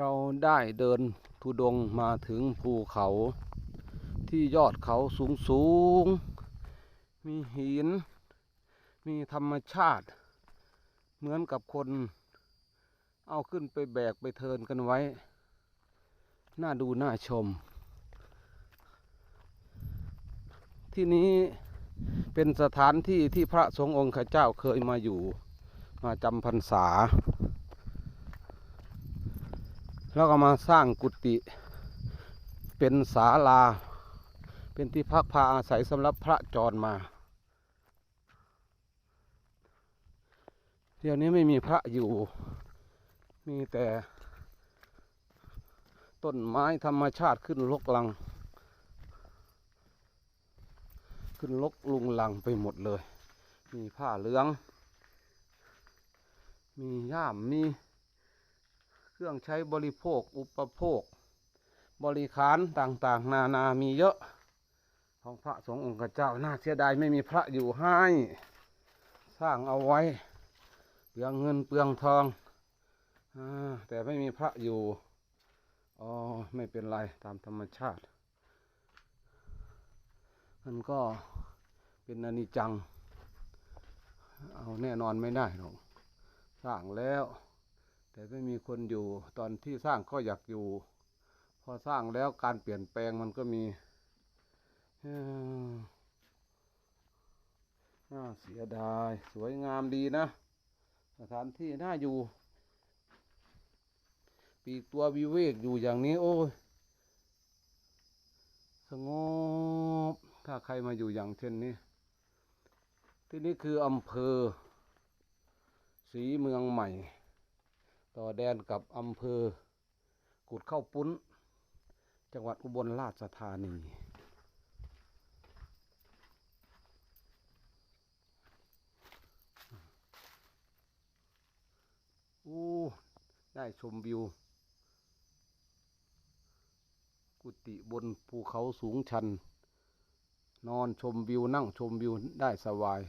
เราได้เดินทุดงมาถึงภูเขาที่ยอดเขาสูงสูงๆมีหิน มีธรรมชาติ เหมือนกับคน เอาขึ้นไปแบกไปเทินกันไว้ น่าดูน่าชม ที่นี้เป็นสถานที่ที่พระสงฆ์องค์ข้าเจ้าเคยมาอยู่ มาจำพรรษา แล้วก็มาสร้างกุฏิเป็นศาลา เป็นที่พักพาอาศัยสำหรับพระจรมาเดี๋ยวนี้ไม่มีพระอยู่ มีแต่ต้นไม้ธรรมชาติขึ้นลกลัง ขึ้นลกลุงลังไปหมดเลย มีผ้าเหลือง มีย่ามมี รื่องใช้บริโภคอุปโภค บริขารต่างๆ นานามีเยอะของพระสงฆ์องค์เจ้าน่าเสียดายไม่มีพระอยู่ให้ สร้างเอาไว้ เปลืองเงินเปลืองทองอแต่ไม่มีพระอยู่อ๋อไม่เป็นไรตามธรรมชาติ มันก็เป็นอนิจจัง เอาแน่นอนไม่ได้หรอกสร้างแล้ว แต่ไม่มีคนอยู่ตอนที่สร้างก็อยากอยู่ พอสร้างแล้วการเปลี่ยนแปลงมันก็มีน่าเสียดาย สวยงามดีนะ สถานที่น่าอยู่ ปีตัววิเวกอยู่อย่างนี้ โอ้ยสงบ ถ้าใครมาอยู่อย่างเช่นนี้ ที่นี่คืออำเภอศรีเมืองใหม่ ต่อแดนกับอำเภอกุดเข้าปุ้น จังหวัดอุบลราชธานี อู้ ได้ชมวิว กุฏิบนภูเขาสูงชัน นอนชมวิวนั่งชมวิวได้สบาย